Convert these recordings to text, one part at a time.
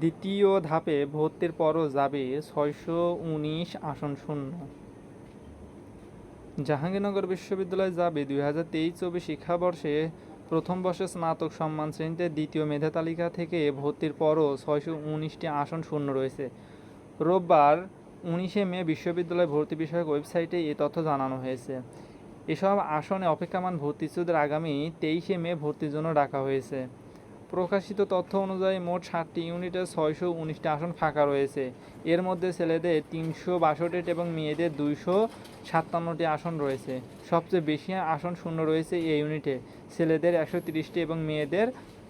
দ্বিতীয় ধাপে ভর্তির পরও যাবে ছয়শো উনিশ আসন শূন্য। জাহাঙ্গীরনগর বিশ্ববিদ্যালয়ে যাবে দুই হাজার তেইশ চব্বিশ শিক্ষাবর্ষে প্রথম বর্ষে স্নাতক সম্মান শ্রেণীতে দ্বিতীয় মেধা তালিকা থেকে ভর্তির পরও ছয়শো উনিশটি আসন শূন্য রয়েছে। রোববার উনিশে মে বিশ্ববিদ্যালয় ভর্তি বিষয়ক ওয়েবসাইটে এ তথ্য জানানো হয়েছে। এসব আসনে অপেক্ষমান ভর্তিচ্ছুদের আগামী তেইশে মে ভর্তির জন্য ডাকা হয়েছে। প্রকাশিত তথ্য অনুযায়ী মোট সাতটি ইউনিটে ছয়শো উনিশটি আসন ফাঁকা রয়েছে। এর মধ্যে ছেলেদের তিনশো বাষট্টি এবং মেয়েদের দুইশো সাতান্নটি আসন রয়েছে। সবচেয়ে বেশি আসন শূন্য রয়েছে এই ইউনিটে। ছেলেদের একশো তিরিশটি এবং মেয়েদের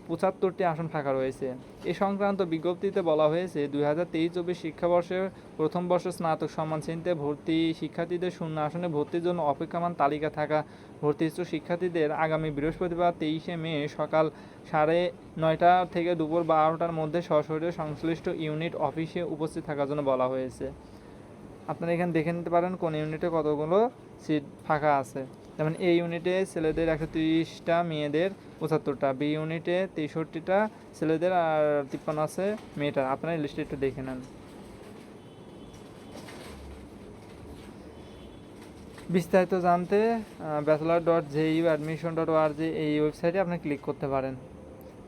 পঁচাত্তরটি আসন ফাঁকা রয়েছে। এ সংক্রান্ত বিজ্ঞপ্তিতে বলা হয়েছে, দুই হাজার তেইশ চব্বিশ শিক্ষাবর্ষের প্রথম বর্ষ স্নাতক সম্মান শ্রেণীতে ভর্তি শিক্ষার্থীদের শূন্য আসনে ভর্তির জন্য অপেক্ষমান তালিকা থাকা ভর্তি শিক্ষার্থীদের আগামী বৃহস্পতিবার তেইশে মে সকাল সাড়ে নয়টা থেকে দুপুর বারোটার মধ্যে সশরীরে সংশ্লিষ্ট ইউনিট অফিসে উপস্থিত থাকার জন্য বলা হয়েছে। আপনারা এখানে দেখে নিতে পারেন কোন ইউনিটে কতগুলো সিট ফাঁকা আছে। যেমন এই ইউনিটে ছেলেদের একশো তিরিশটা, মেয়েদের পঁচাত্তরটা, বি ইউনিটে তেষট্টিটা ছেলেদের আর তিপ্পান্ন আছে মেয়েটা। আপনারা লিস্টে একটু দেখে নেন। বিস্তারিত জানতে bachelor dot JU admission dot ORG এই ওয়েবসাইটে আপনি ক্লিক করতে পারেন।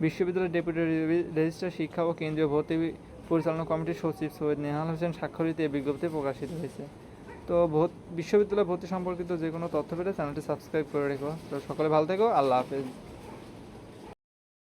বিশ্ববিদ্যালয়ের ডেপুটি রেজিস্ট্রার শিক্ষা ও কেন্দ্রীয় ভর্তি পরিচালনা কমিটির সচিব সৈয়দ নেহাল হোসেন স্বাক্ষরিত এই বিজ্ঞপ্তি প্রকাশিত হয়েছে। তো বিশ্ববিদ্যালয় ভর্তি সম্পর্কিত যে কোনো তথ্য পেলে চ্যানেলটি সাবস্ক্রাইব করে রেখো। তো সকলে ভালো থেকো, আল্লাহ হাফেজ।